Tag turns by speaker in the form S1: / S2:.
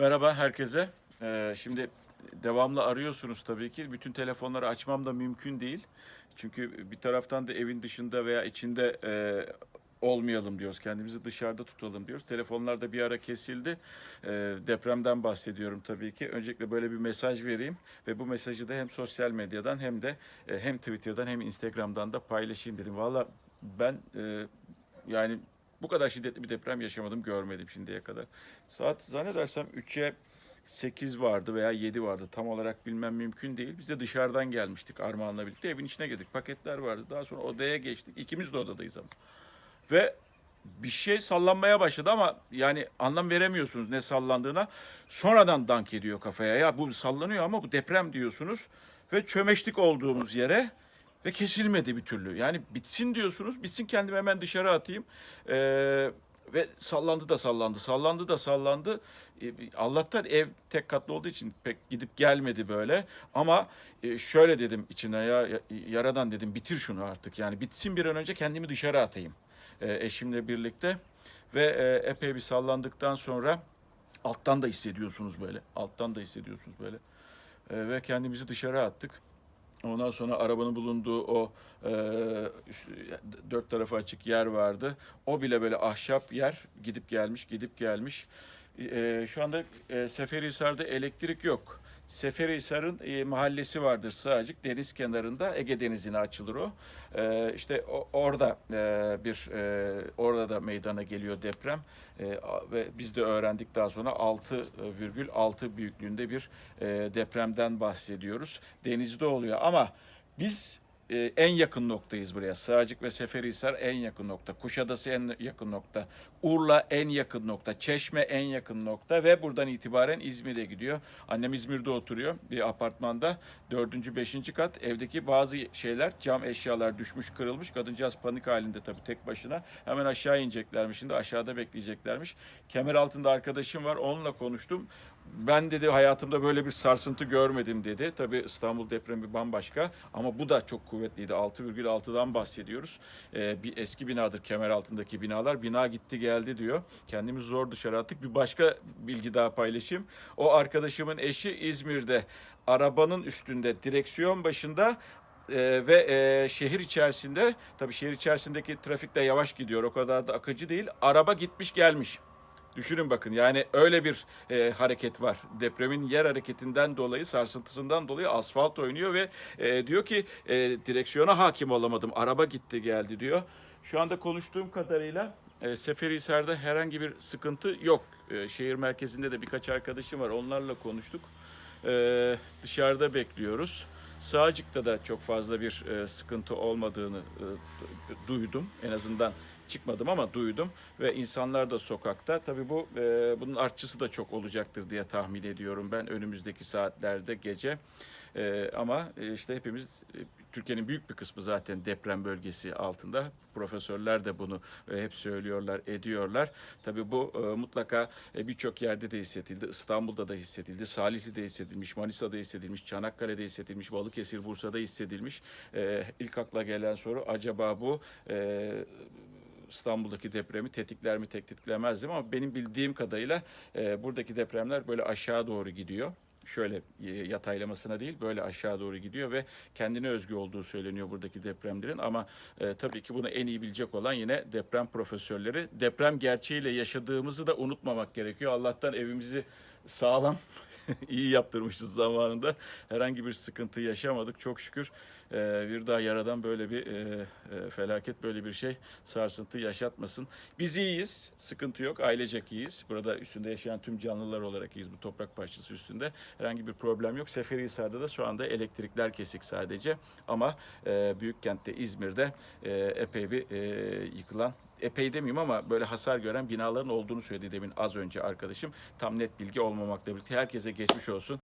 S1: Merhaba herkese. Ee, şimdi devamlı arıyorsunuz tabii ki. Bütün telefonları açmam da mümkün değil. Çünkü bir taraftan da evin dışında veya içinde e, olmayalım diyoruz. Kendimizi dışarıda tutalım diyoruz. Telefonlar da bir ara kesildi. Ee, depremden bahsediyorum tabii ki. Öncelikle böyle bir mesaj vereyim ve bu mesajı da hem sosyal medyadan hem de e, hem Twitter'dan hem Instagram'dan da paylaşayım dedim. Valla ben e, yani bu kadar şiddetli bir deprem yaşamadım, görmedim şimdiye kadar. Saat zannedersem 3'e 8 vardı veya 7 vardı. Tam olarak bilmem mümkün değil. Biz de dışarıdan gelmiştik Armağan'la birlikte. Evin içine girdik. Paketler vardı. Daha sonra odaya geçtik. İkimiz de odadayız ama. Ve bir şey sallanmaya başladı ama yani anlam veremiyorsunuz ne sallandığına. Sonradan dank ediyor kafaya. Ya bu sallanıyor ama bu deprem diyorsunuz. Ve çömeştik olduğumuz yere ve kesilmedi bir türlü. Yani bitsin diyorsunuz. Bitsin kendimi hemen dışarı atayım. Ee, ve sallandı da sallandı, sallandı da sallandı. Ee, Allah'tan ev tek katlı olduğu için pek gidip gelmedi böyle. Ama e, şöyle dedim içine ya ya- yaradan dedim bitir şunu artık. Yani bitsin bir an önce kendimi dışarı atayım e, eşimle birlikte. Ve e, epey bir sallandıktan sonra alttan da hissediyorsunuz böyle. Alttan da hissediyorsunuz böyle. E, ve kendimizi dışarı attık. Ondan sonra arabanın bulunduğu o e, dört tarafı açık yer vardı. O bile böyle ahşap yer gidip gelmiş gidip gelmiş. E, şu anda e, Seferihisar'da elektrik yok. Seferihisar'ın e, mahallesi vardır Sığacık deniz kenarında Ege Denizi'ne açılır o. E, işte o, orada e, bir e, orada da meydana geliyor deprem E, ve biz de öğrendik daha sonra 6,6 büyüklüğünde bir e, depremden bahsediyoruz. Denizde oluyor ama biz e, en yakın noktayız buraya. Sığacık ve Seferihisar en yakın nokta. Kuşadası en yakın nokta. Urla en yakın nokta. Çeşme en yakın nokta ve buradan itibaren İzmir'e gidiyor. Annem İzmir'de oturuyor bir apartmanda. Dördüncü, beşinci kat. Evdeki bazı şeyler, cam eşyalar düşmüş, kırılmış. Kadıncağız panik halinde tabii tek başına. Hemen aşağı ineceklermiş. Şimdi aşağıda bekleyeceklermiş. Kemer altında arkadaşım var. Onunla konuştum. Ben dedi hayatımda böyle bir sarsıntı görmedim dedi. Tabii İstanbul depremi bambaşka ama bu da çok kuvvetliydi. 6,6'dan bahsediyoruz. Ee, bir eski binadır kemer altındaki binalar. Bina gitti geldi diyor. Kendimizi zor dışarı attık. Bir başka bilgi daha paylaşayım. O arkadaşımın eşi İzmir'de arabanın üstünde direksiyon başında ee, ve e, şehir içerisinde tabii şehir içerisindeki trafik de yavaş gidiyor. O kadar da akıcı değil. Araba gitmiş gelmiş. Düşünün bakın yani öyle bir e, hareket var. Depremin yer hareketinden dolayı, sarsıntısından dolayı asfalt oynuyor ve e, diyor ki e, direksiyona hakim olamadım. Araba gitti geldi diyor. Şu anda konuştuğum kadarıyla e, Seferihisar'da herhangi bir sıkıntı yok. E, şehir merkezinde de birkaç arkadaşım var. Onlarla konuştuk. E, dışarıda bekliyoruz. Sağcık'ta da çok fazla bir e, sıkıntı olmadığını e, du- duydum. En azından çıkmadım ama duydum ve insanlar da sokakta. Tabii bu e, bunun artçısı da çok olacaktır diye tahmin ediyorum ben önümüzdeki saatlerde gece. E, ama e, işte hepimiz e, Türkiye'nin büyük bir kısmı zaten deprem bölgesi altında. Profesörler de bunu e, hep söylüyorlar, ediyorlar. Tabii bu mutlaka birçok yerde de hissedildi. İstanbul'da da hissedildi, Salihli'de hissedilmiş, Manisa'da hissedilmiş, Çanakkale'de hissedilmiş, Balıkesir, Bursa'da hissedilmiş. İlk akla gelen soru acaba bu İstanbul'daki depremi tetikler mi tetiklemez mi ama benim bildiğim kadarıyla e, buradaki depremler böyle aşağı doğru gidiyor. Şöyle e, yataylamasına değil böyle aşağı doğru gidiyor ve kendine özgü olduğu söyleniyor buradaki depremlerin ama e, tabii ki bunu en iyi bilecek olan yine deprem profesörleri. Deprem gerçeğiyle yaşadığımızı da unutmamak gerekiyor. Allah'tan evimizi sağlam iyi yaptırmışız zamanında. Herhangi bir sıkıntı yaşamadık çok şükür. Ee, bir daha yaradan böyle bir e, e, felaket böyle bir şey sarsıntı yaşatmasın. Biz iyiyiz. Sıkıntı yok. Ailecek iyiyiz. Burada üstünde yaşayan tüm canlılar olarak iyiyiz bu toprak parçası üstünde. Herhangi bir problem yok. Seferihisar'da da şu anda elektrikler kesik sadece. Ama e, büyük kentte İzmir'de e, epey bir e, yıkılan epey demeyeyim ama böyle hasar gören binaların olduğunu söyledi demin az önce arkadaşım. Tam net bilgi olmamakla birlikte herkese geçmiş olsun.